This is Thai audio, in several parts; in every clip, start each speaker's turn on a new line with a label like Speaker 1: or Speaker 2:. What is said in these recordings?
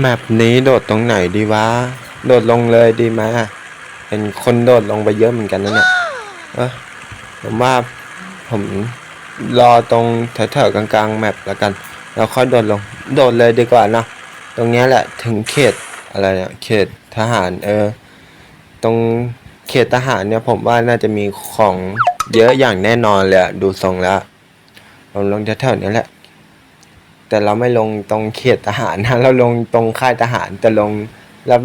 Speaker 1: แมปนี้โดดตรงไหนดีวะ โดดลงเลยดีไหมเป็นคนโดดลงไปเยอะเหมือนกันนะเนี่ยเออผมว่าผมรอตรงแถวๆกลางๆแมปแล้วกัน แล้วค่อยโดดลง โดดเลยดีกว่านะ ตรงเนี้ยแหละถึงเขตอะไรเนี่ยเขตทหารเออ ตรงเขตทหารเนี่ยผมว่าน่าจะมีของ เยอะอย่างแน่นอนเลยดูทรงแล้วผมลงแถวๆนี้แหละ แต่เราไม่ลงตรงเขตทหารนะเราลงตรงค่ายทหารแต่ลง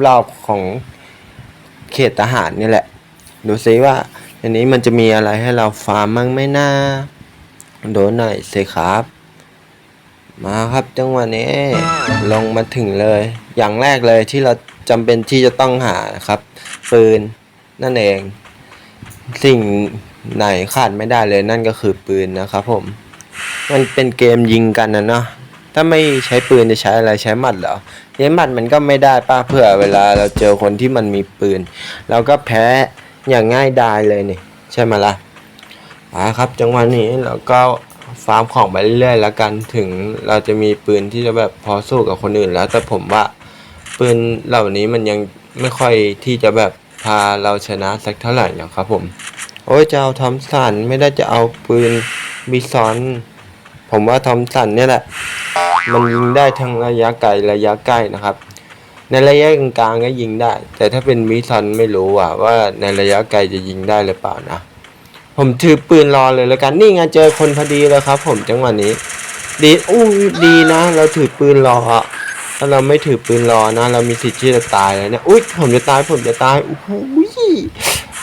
Speaker 1: รอบๆของเขตทหารนี่แหละ ดูซิว่าอันนี้มันจะมีอะไรให้เราฟาร์มมั่งไหม่น่าโดนหน่อยสิครับ มาครับจังหวะนี้ลงมาถึงเลย อย่างแรกเลยที่เราจำเป็นที่จะต้องหานะครับปืนนั่นเอง สิ่ง ไหนขาดไม่ได้เลยนั่นก็คือปืนนะครับผม มันเป็นเกมยิงกันนะเนาะถ้าไม่ใช้ปืนจะใช้อะไรใช้หมัดเหรอใช้หมัดมันก็ไม่ได้ป้าเผื่อเวลาเราเจอคนที่มันมีปืนเราก็แพ้อย่างง่ายดายเลยนี่ใช่ไหมล่ะอ่าครับ จังหวะนี้เราก็ฟาร์มของไปเรื่อยๆแล้วกันถึงเราจะมีปืนที่จะแบบพอสู้กับคนอื่นแล้วแต่ผมว่าปืนเหล่านี้มันยังไม่ค่อยที่จะแบบพาเราชนะสักเท่าไหร่นะครับผม โอ้ยจะเอาทอมสันไม่ได้จะเอาปืนบิซอน ผมว่าทอมสันเนี่ยแหละ มันยิงได้ทั้งระยะไกลระยะใกล้นะครับ ในระยะกลางก็ยิงได้ แต่ถ้าเป็นมิซอนไม่รู้อะว่าในระยะไกลจะยิงได้หรือเปล่านะ ผมถือปืนรอเลยแล้วกันนี่ไงเจอคนพอดีเลยครับ ผมจังหวะนี้ ดีอู้ดีนะ เราถือปืนรอถ้าเราไม่ถือปืนรอนะ เรามีสิทธิ์ที่จะตายแล้วเนี่ยอุ้ยผมจะตายผมจะตายโอ้โห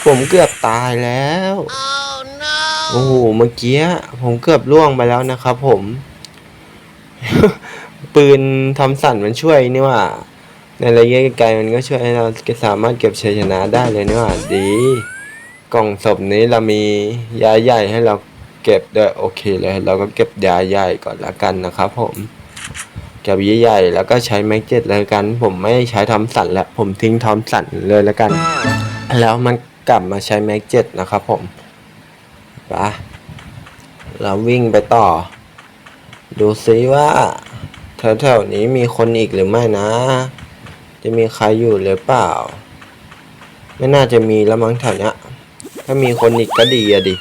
Speaker 1: ผมเกือบตายแล้วโอ้โห เมื่อกี้ผมเกือบล่วงไปแล้วนะครับผม ปืนทอมสันมันช่วยนี่ว่า ในระยะไกลมันก็ช่วยให้เราสามารถเก็บชัยชนะได้เลยนี่ว่าดี กล่องศพนี้เรามียาใหญ่ให้เราเก็บด้วยโอเคเลย เราก็เก็บยาใหญ่ก่อนละกันนะครับผมเก็บยาใหญ่แล้วก็ใช้แม็กเจ็ตเลยกัน ผมไม่ใช้ทอมสันแล้วผมทิ้งทอมสันเลยละกัน แล้วมัน กลับมาใช้แม็กเจ็ตนะครับผมไปเราวิ่งไปต่อ ดูซิว่าแถวๆนี้มีคนอีกหรือไม่นะ จะมีใครอยู่หรือเปล่า ไม่น่าจะมีแล้วมั้งแถวเนี้ยถ้ามีคนอีกก็ดีอะดิ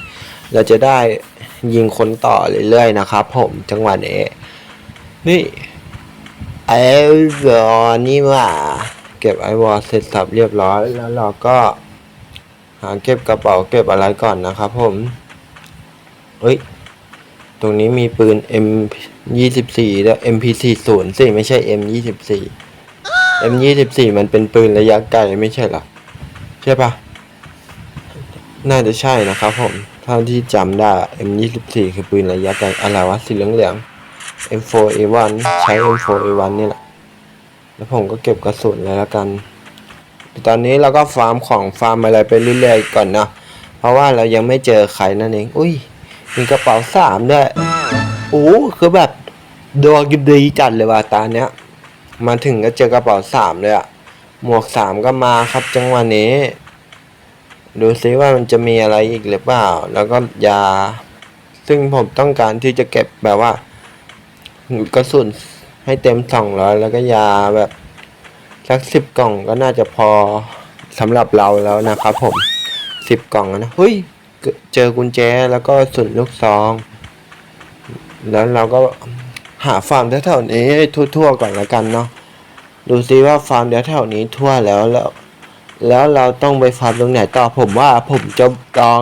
Speaker 1: เราจะได้ยิงคนต่อเรื่อยๆนะครับผมจังหวะนี้นี่ไอวอร์นี่ว่า เก็บไอวอร์เสร็จสับเรียบร้อยแล้วเราก็ หาเก็บกระเป๋าเก็บอะไรก่อนนะครับผม เฮ้ย ตรงนี้มีปืน M ยี่สิบสี่และ MP สี่ศูนย์สิไม่ใช่ M ยี่สิบสี่ M ยี่สิบสี่มันเป็นปืนระยะไกลไม่ใช่เหรอ ใช่ปะน่าจะใช่นะครับผม เท่าที่จำได้ M ยี่สิบสี่คือปืนระยะไกลอะไรวะสีเหลืองเหลืองๆ M4 A1 ใช้ M4 A1 นี่แหละ แล้วผมก็เก็บกระสุนเลยแล้วกัน ตอนนี้เราก็ฟาร์มของฟาร์มอะไรไปเรื่อยๆก่อนเนาะเพราะว่าเรายังไม่เจอใครนั่นเอง อุ้ย มีกระเป๋าสามด้วยโอ้คือแบบดวงดีจัดเลยว่ะตาเนี้ย มาถึงก็เจอกระเป๋าสามเลยอะหมวกสามก็มาครับจังหวะนี้ ดูซิว่ามันจะมีอะไรอีกหรือเปล่า แล้วก็ยา ซึ่งผมต้องการที่จะเก็บแบบว่ากระสุนให้เต็มสองร้อยแล้วก็ยาแบบ สักสิบกล่องก็น่าจะพอสำหรับเราแล้วนะครับผมสิบกล่องนะเฮ้ยเจอกุญแจแล้วก็สุนลูกซอง แล้วเราก็หาฟาร์มแถวๆนี้ทั่วๆก่อนละกันเนาะดูซิว่าฟาร์มแถวๆนี้ทั่วแล้วแล้ว แล้วเราต้องไปฟาร์มตรงไหนต่อผมว่าผมจะลอง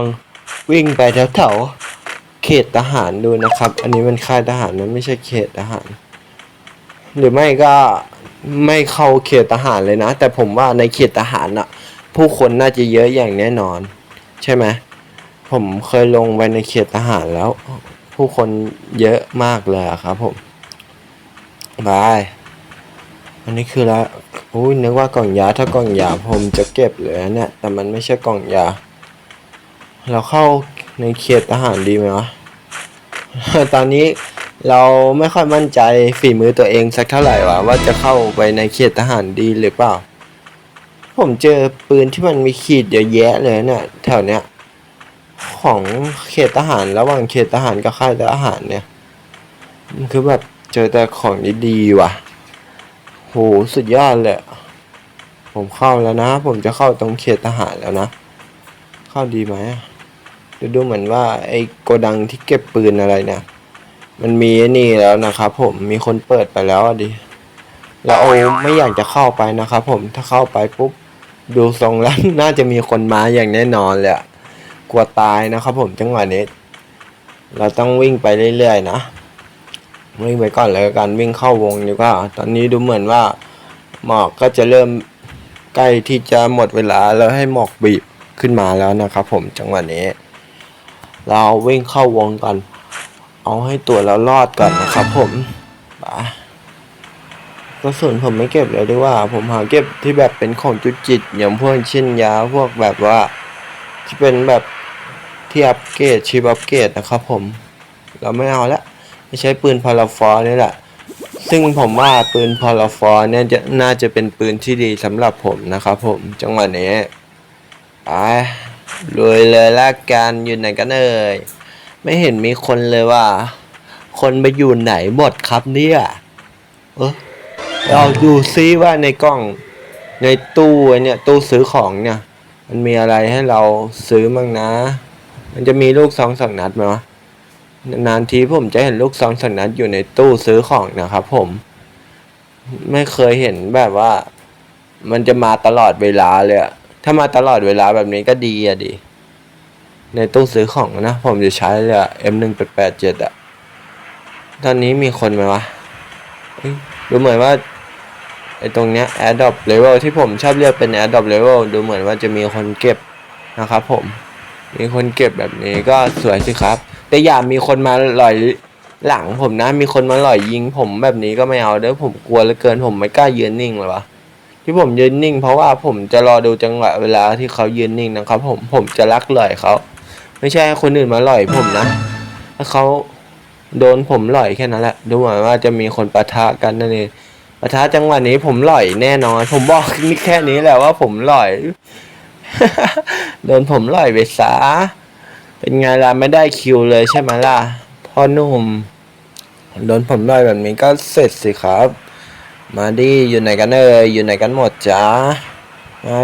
Speaker 1: วิ่งไปแถวๆเขตทหารดูนะครับ อันนี้มันค่ายทหารมันไม่ใช่เขตทหาร หรือไม่ก็ ไม่เข้าเขตทหารเลยนะ แต่ผมว่าในเขตทหารน่ะผู้คนน่าจะเยอะอย่างแน่นอน ใช่ไหมผมเคยลงไปในเขตทหารแล้ว ผู้คนเยอะมากเลยครับผมบายอันนี้คือล้วอุ้ยนึกว่ากล่องยาถ้ากล่องยาผมจะเก็บเลยนะเนี่ยแต่มันไม่ใช่กล่องยา เราเข้าในเขตทหารดีไหมวะตอนนี้ เราไม่ค่อยมั่นใจฝีมือตัวเองสักเท่าไหร่วะว่าจะเข้าไปในเขตทหารดีหรือเปล่า ผมเจอปืนที่มันมีขีดเยอะแยะเลยเนี่ยแถวเนี้ยของเขตทหารระหว่างเขตทหารกับค่ายทหารเนี่ยมันคือแบบเจอแต่ของดีๆว่ะโหสุดยอดเลยผมเข้าแล้วนะ ผมจะเข้าตรงเขตทหารแล้วนะ เข้าดีไหมดูดูเหมือนว่าไอ้โกดังที่เก็บปืนอะไรเนี่ย มันมีนี่แล้วนะครับผมมีคนเปิดไปแล้วดิ แล้วโอไม่อยากจะเข้าไปนะครับผมถ้าเข้าไปปุ๊บดูทรงแล้วน่าจะมีคนมาอย่างแน่นอนเลยกลัวตายนะครับผมจังหวะนี้ เราต้องวิ่งไปเรื่อยๆนะวิ่งไปก่อนเลยกันวิ่งเข้าวงดีกว่าตอนนี้ดูเหมือนว่า หมอกก็จะเริ่มใกล้ที่จะหมดเวลาแล้วให้หมอกบีบขึ้นมาแล้วนะครับผมจังหวะนี้ เราวิ่งเข้าวงก่อน เอาให้ตัวเรารอดก่อนนะครับผมไปกระสุนผมไม่เก็บเลยดีกว่า ผมหาเก็บที่แบบเป็นของจุดจิต อย่างพวกเช่นยาพวกแบบว่าที่เป็นแบบที่อัปเกรดชิปอัปเกรดนะครับผม เราไม่เอาละไม่ใช้ปืนพาราฟอร์นี่แหละ ซึ่งผมว่าปืนพาราฟอร์เนี่ยจะน่าจะเป็นปืนที่ดีสำหรับผมนะครับผมจังหวะนี้ไปลุยเลยละกันอยู่ไหนกันเอ่ย ไม่เห็นมีคนเลยว่า คนไปอยู่ไหนหมดครับเนี่ยเออเราดูซิว่าในกล้องในตู้เนี่ยตู้ซื้อของเนี่ย มันมีอะไรให้เราซื้อมั่งนะ มันจะมีลูกซองสองนัดไหมวะนานทีผมจะเห็นลูกซองสองนัดอยู่ในตู้ซื้อของนะครับ ผม ไม่เคยเห็นแบบว่า มันจะมาตลอดเวลาเลยถ้ามาตลอดเวลาแบบนี้ก็ดีอะดิ ในตู้ซื้อของนะ ผมจะใช้เลยอะ M หนึ่งแปดแปดเจ็ดอะตอนนี้มีคนไหมวะดูเหมือนว่าไอ้ตรงเนี้ย Adop Level ที่ผมชอบเรียกเป็น Adop Level ดูเหมือนว่าจะมีคนเก็บนะครับผม มีคนเก็บแบบนี้ก็สวยสิครับ แต่อย่ามีคนมาหล่อยหลังผมนะ มีคนมาหล่อยยิงผมแบบนี้ก็ไม่เอาเด้อผมกลัวเหลือเกินผมไม่กล้ายืนนิ่งเลยวะที่ผมยืนนิ่ง เพราะว่าผมจะรอดูจังหวะเวลาที่เขายืนนิ่งนะครับผมผมจะรักหล่อยเขา ไม่ใช่คนอื่นมาหล่อยผมนะถ้าเขาโดนผมหล่อยแค่นั้นแหละ ดูเหมือนว่าจะมีคนปะทะกันนั่นเองปะทะจังหวะนี้ผมหล่อยแน่นอน ผมบอกนี่แค่นี้แหละว่าผมหล่อย โดนผมหล่อยไปซะเป็นไงล่ะไม่ได้คิวเลยใช่ไหมล่ะพ่อหนุ่มโดนผมหล่อยแบบนี้ก็เสร็จสิครับ มาดิอยู่ไหนกันเอ่ยอยู่ไหนกันหมดจ้าให้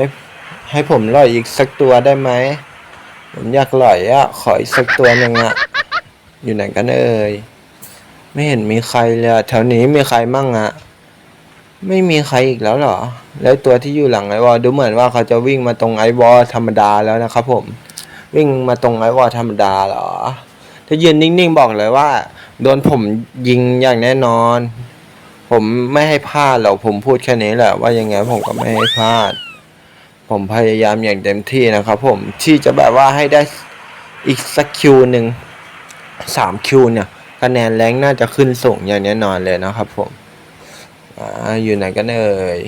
Speaker 1: ให้ผมหล่อยอีกสักตัวได้ไหม ผมอยากหล่อยอะขออีกสักตัวหนึ่งอะอยู่ไหนกันเอ่ยไม่เห็นมีใครเลยอะแถวนี้มีใครมั่งอะไม่มีใครอีกแล้วเหรอ แล้วตัวที่อยู่หลังไอวอลดูเหมือนว่าเขาจะวิ่งมาตรงไอวอลธรรมดาแล้วนะครับผม วิ่งมาตรงไอวอลธรรมดาเหรอ ถ้ายืนนิ่งๆบอกเลยว่า โดนผมยิงอย่างแน่นอน ผมไม่ให้พลาดหรอกผมพูดแค่นี้แหละว่ายังไงผมก็ไม่ให้พลาด ผมพยายามอย่างเต็มที่นะครับผมที่จะแบบว่าให้ได้อีกสักคิวหนึ่งสามคิวเนี่ยคะแนนแรงน่าจะขึ้นสูงอย่างแน่นอนเลยนะครับผมอ่าอยู่ไหนกันเอ่ย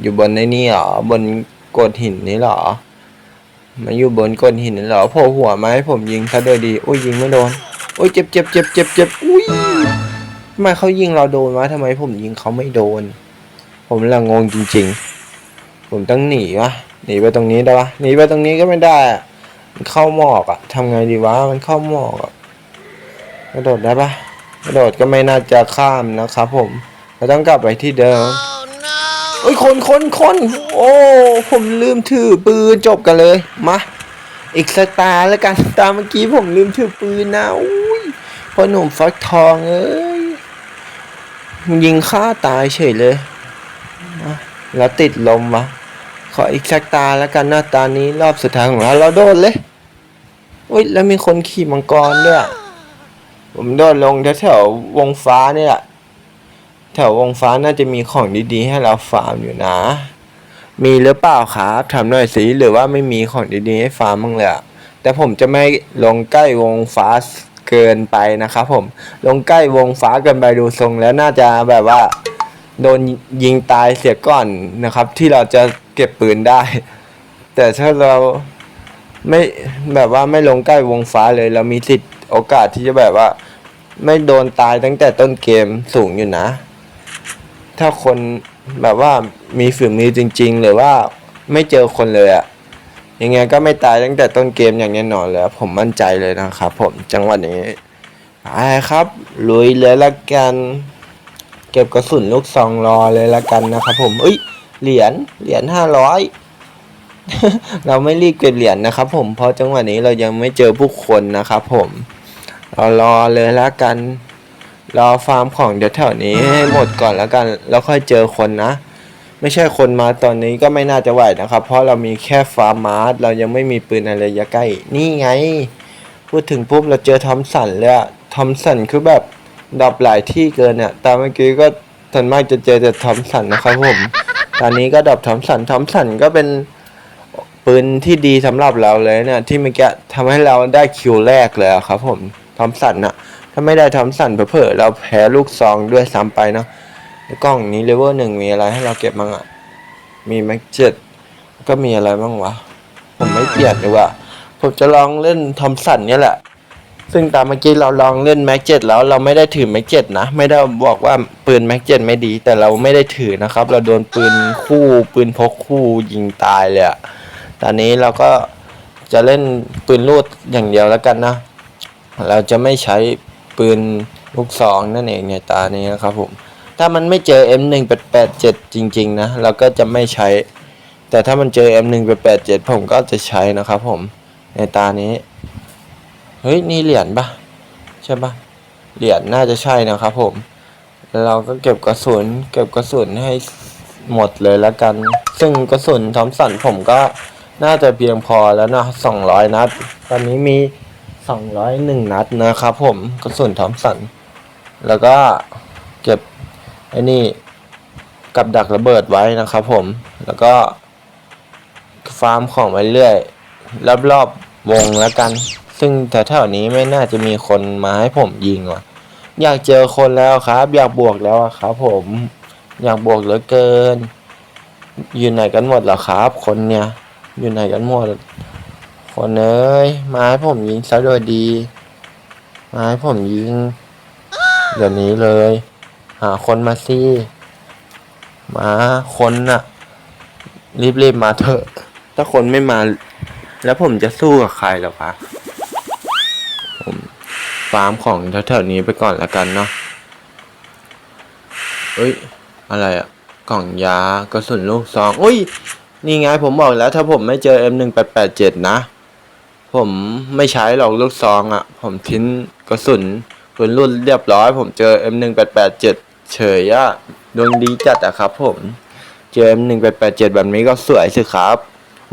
Speaker 1: อยู่บนในนี่เหรอบนกดหินนี้เหรอมาอยู่บนโกดหินนี่เหรอโผล่หัวมาให้ผมยิงซะโดยดี อุ้ยยิงไม่โดน อุ้ยเจ็บเจ็บเจ็บเจ็บเจ็บอุ้ยทำไมเขายิงเราโดนวะทำไมผมยิงเขาไม่โดน ผมละงงจริง ๆ ผมต้องหนีวะ หนีไปตรงนี้ได้ปะหนีไปตรงนี้ก็ไม่ได้อะมันเข้าหมอกอะทำไงดีวะมันเข้าหมอกอะกระโดดได้ปะกระโดดก็ไม่น่าจะข้ามนะครับผมเราต้องกลับไปที่เดิมโอ้ยคนคนคนโอ้ผมลืมถือปืนจบกันเลยมาอีกสตาร์แล้วกันตามเมื่อกี้ผมลืมถือปืนนะอุ้ยพอหนุ่มฟักทองเอ้ยยิงฆ่าตายเฉยเลยมาแล้วติดลมวะข ออีกสักตาแล้วกันหนะตานี้รอบสุดท้ายของเราเราโดนเลยอุ้ยแล้วมีคนขี่มังกรด้วย ผมโดดลงแถวๆวงฟ้าเนี่ยแหละแถววงฟ้าน่าจะมีของดีๆ ให้เราฟาร์มอยู่นะ มีหรือเปล่าครับถามหน่อยสิหรือว่าไม่มีของดีๆให้ฟาร์มบ้างเลยอะแต่ผมจะไม่ลงใกล้วงฟ้าเกินไปนะครับผมลงใกล้วงฟ้าเกินไปดูทรงแล้วน่าจะแบบว่า โดนยิงตายเสียก่อนนะครับ ที่เราจะเก็บปืนได้ แต่ถ้าเราไม่แบบว่าไม่ลงใกล้วงฟ้าเลย เรามีสิทธิ์โอกาสที่จะแบบว่า ไม่โดนตายตั้งแต่ต้นเกมสูงอยู่นะ ถ้าคนแบบว่ามีฝีมือจริง ๆ หรือว่าไม่เจอคนเลยอะยังไงก็ไม่ตายตั้งแต่ต้นเกมอย่างแน่นอนเลยผมมั่นใจเลยนะครับผมจังหวะนี้ไปครับลุยเลยละกัน ก็บกระสุนลูกซองรอเลยละกันนะครับผมเอ้ยเหรียญเหรียญห้าร้อยเราไม่รีบเก็บเหรียญนะครับ ผมเพราะจังหวะนี้เรายังไม่เจอผู้คนนะครับผมเรารอเลยละกัน รอฟาร์มของเดี๋ยวแถวนี้ให้หมดก่อนแล้วกัน แล้วค่อยเจอคนนะ ไม่ใช่คนมาตอนนี้ก็ไม่น่าจะไหวนะครับ เพราะเรามีแค่ฟาร์มมาร์เรายังไม่มีปืนอะไรยะใกล้ นี่ไง พูดถึงปุ๊บเราเจอทอมสันเลยอะทอมสันคือแบบ ดับหลายที่เกินเนี่ย ตามเมื่อกี้ก็ส่วนมากจะเจอแต่ทอมสันนะครับผม ตอนนี้ก็ดับทอมสันทอมสันก็เป็นปืนที่ดีสำหรับเราเลยเนี่ยที่เมื่อกี้ทำให้เราได้คิวแรกเลยครับผมทอมสันอะถ้าไม่ได้ทอมสันเผลอเราแพ้ลูกซองด้วยซ้ำไปเนาะกล้องนี้เลเวลหนึ่งมีอะไรให้เราเก็บบ้างอะมีแม็กเจ็ดก็มีอะไรบ้างวะ ผมไม่เปลี่ยนดีกว่า ผมจะลองเล่นทอมสันเนี่ยแหละ ซึ่งตามเมื่อกี้เราลองเล่นแม็กเจ็ดแล้วเราไม่ได้ถือแม็กเจ็ดนะ ไม่ได้บอกว่าปืนแม็กเจ็ดไม่ดี แต่เราไม่ได้ถือนะครับ เราโดนปืนคู่ปืนพกคู่ยิงตายเลยอะตอนนี้เราก็จะเล่นปืนลูดอย่างเดียวแล้วกันนะ เราจะไม่ใช้ปืนลูกซองนั่นเองในตานี้นะครับผม ถ้ามันไม่เจอ M1887 จริง ๆ นะ เราก็จะไม่ใช้ แต่ถ้ามันเจอ M1887 ผมก็จะใช้นะครับผมในตานี้ เฮ้ยนี่เหรียญปะใช่ปะเหรียญน่าจะใช่นะครับผม เราก็เก็บกระสุน เก็บกระสุนให้หมดเลยแล้วกัน ซึ่งกระสุนทอมสันผมก็น่าจะเพียงพอแล้วนะ200นัด ตอนนี้มี201นัดนะครับผมกระสุนทอมสัน แล้วก็เก็บไอ้นี่กับดักระเบิดไว้นะครับผม แล้วก็ฟาร์มของไปเรื่อยรอบๆวงแล้วกัน ซึ่งแถวๆนี้ไม่น่าจะมีคนมาให้ผมยิงว่ะ อยากเจอคนแล้วครับ อยากบวกแล้วครับผม อยากบวกเหลือเกิน อยู่ไหนกันหมดเหรอครับ คนเนี่ย อยู่ไหนกันหมด คนเอ้ยมาให้ผมยิงซะโดยดี มาให้ผมยิงเดี๋ยวนี้เลย หาคนมาสิมาคนน่ะ รีบๆมาเถอะ ถ้าคนไม่มา แล้วผมจะสู้กับใครหรอคะผม ฟาร์มของแถวๆนี้ไปก่อนละกันเนาะเอ้ย อะไรอะกล่องยากระสุนลูกซองอุ้ย นี่ไงผมบอกแล้วถ้าผมไม่เจอ M1887 นะ ผมไม่ใช้หรอกลูกซองอะ่ะผมทิ้งกระสุนปืนรุ่นเรียบร้อย ผมเจอ M1887 เฉยอะดวงดีจัดอะครับ ผมเจอ M1887 แบบนี้ก็สวยสิครับ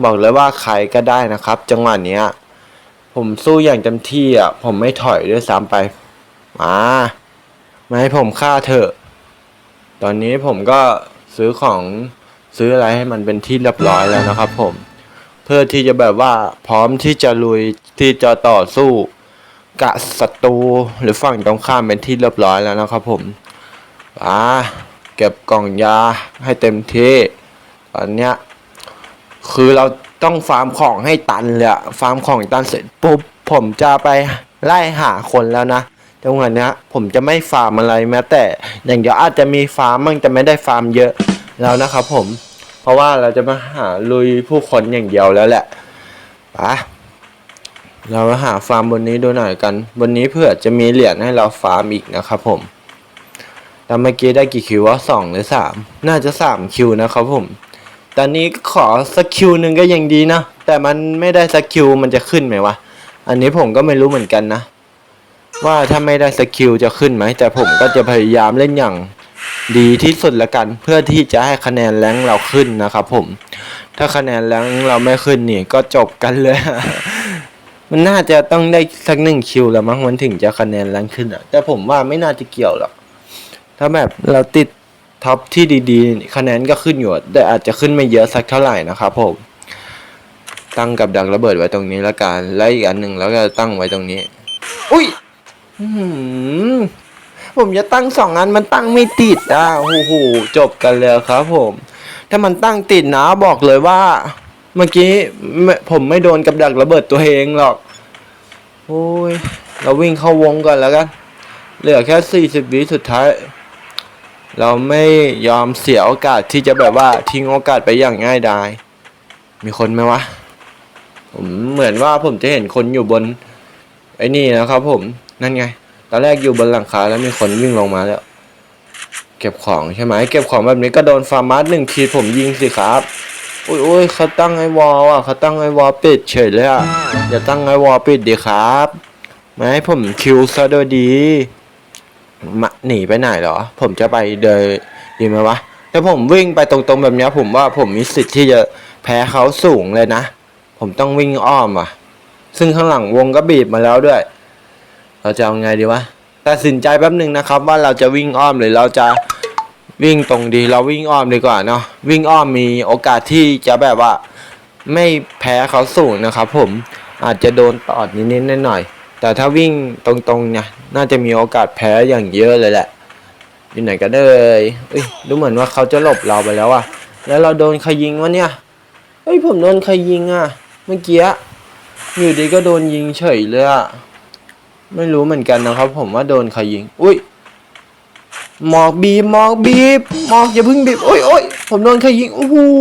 Speaker 1: บอกเลยว่าใครก็ได้นะครับ จังหวะเนี้ย ผมสู้อย่างเต็มที่อะ ผมไม่ถอยด้วยซ้ำไป มามาให้ผมฆ่าเถอะ ตอนนี้ผมก็ซื้อของซื้ออะไรให้มันเป็นที่เรียบร้อยแล้วนะครับ ผม เพื่อที่จะแบบว่าพร้อมที่จะลุยที่จะต่อสู้กับศัตรูหรือฝั่งตรงข้ามเป็นที่เรียบร้อยแล้วนะครับ ผมอ่าเก็บกล่องยาให้เต็มที่ตอนเนี้ยคือเรา ต้องฟาร์มของให้ตันเลยอะฟาร์มของตันเสร็จปุ๊บผมจะไปไล่หาคนแล้วนะจังหวเนี้ยผมจะไม่ฟาร์มอะไรแม้แต่อย่างเดียวอาจจะมีฟาร์มมั่งแต่ไม่ได้ฟาร์มเยอะแล้วนะครับผม เพราะว่าเราจะมาหาลุยผู้คนอย่างเดียวแล้วแหละไปเรามาหาฟาร์มบนนี้ดูหน่อยกัน บนนี้เพื่อจะมีเหรียญให้เราฟาร์มอีกนะครับผมแต่เมื่อกี้ได้กี่คิววะสองหรือสามน่าจะสามคิวนะครับผม ตอนนี้ขอสักคิวหนึ่งก็ยังดีนะ แต่มันไม่ได้สักคิวมันจะขึ้นไหมวะ อันนี้ผมก็ไม่รู้เหมือนกันนะ ว่าถ้าไม่ได้สกิลจะขึ้นไหม แต่ผมก็จะพยายามเล่นอย่างดีที่สุดละกัน เพื่อที่จะให้คะแนนแรงเราขึ้นนะครับผม ถ้าคะแนนแรงเราไม่ขึ้นนี่ก็จบกันเลย มันน่าจะต้องได้สักหนึ่งคิวแล้วมั้งมันถึงจะคะแนนแรงขึ้นอะแต่ผมว่าไม่น่าจะเกี่ยวหรอกถ้าแบบเราติด ท็อปที่ดีๆ คะแนนก็ขึ้นอยู่แต่อาจจะขึ้นไม่เยอะสักเท่าไหร่นะครับผม ตั้งกับดักระเบิดไว้ตรงนี้แล้วกันและอีกอันหนึ่งแล้วก็ตั้งไว้ตรงนี้ อุ้ยผมจะตั้งสองอันมันตั้งไม่ติดอะโอ้โหจบกันเลยครับ ผม ถ้ามันตั้งติดนะบอกเลยว่า เมื่อกี้ผมไม่โดนกับดักระเบิดตัวเองหรอก โอ้ยเราวิ่งเข้าวงก่อนแล้วกัน เหลือแค่สี่สิบวิสุดท้าย เราไม่ยอมเสียโอกาสที่จะแบบว่าทิ้งโอกาสไปอย่างง่ายดาย มีคนไหมวะ ผมเหมือนว่าผมจะเห็นคนอยู่บน ไอ้นี่นะครับผม นั่นไง ตอนแรกอยู่บนหลังคาแล้วมีคนวิ่งลงมาแล้ว เก็บของใช่ไหม เก็บของแบบนี้ก็โดนฟาร์มัสหนึ่งทีผมยิงสิครับอุ้ยอุ้ยเขาตั้งไอวอลอะเขาตั้งไอวอลปิดเฉยเลยอะอย่าตั้งไอวอลปิดดีครับ ไม่ให้ผมคิวซะโดยดี มาหนีไปไหนเหรอ ผมจะไปเดินดีไหมวะแต่ผมวิ่งไปตรงๆแบบเนี้ยผมว่าผมมีสิทธิ์ที่จะแพ้เขาสูงเลยนะ ผมต้องวิ่งอ้อมอะ ซึ่งข้างหลังวงก็บีบมาแล้วด้วย เราจะเอาไงดีวะตัดสินใจแป๊บหนึ่งนะครับ ว่าเราจะวิ่งอ้อมหรือเราจะวิ่งตรงดีเราวิ่งอ้อมดีกว่าเนาะวิ่งอ้อมมีโอกาสที่จะแบบว่า ไม่แพ้เขาสูงนะครับ ผมอาจจะโดนตอดนิดๆหน่อยๆ แต่ถ้าวิ่งตรงๆเนี่ยน่าจะมีโอกาสแพ้อย่างเยอะเลยแหละ อยู่ไหนกันเลยเอ้ยดูเหมือนว่าเขาจะหลบเราไปแล้วอะแล้วเราโดนใครยิงวะเนี่ยเฮ้ยผมโดนใครยิงอะเมื่อกี้อยู่ดีก็โดนยิงเฉยเลยอะไม่รู้เหมือนกันนะครับ ผมว่าโดนใครยิง อุ้ยหมอกบีบหมอกบีบหมอกอย่าเพิ่งบีบโอ้ยโอ้ยผมโดนใครยิงโอ้โห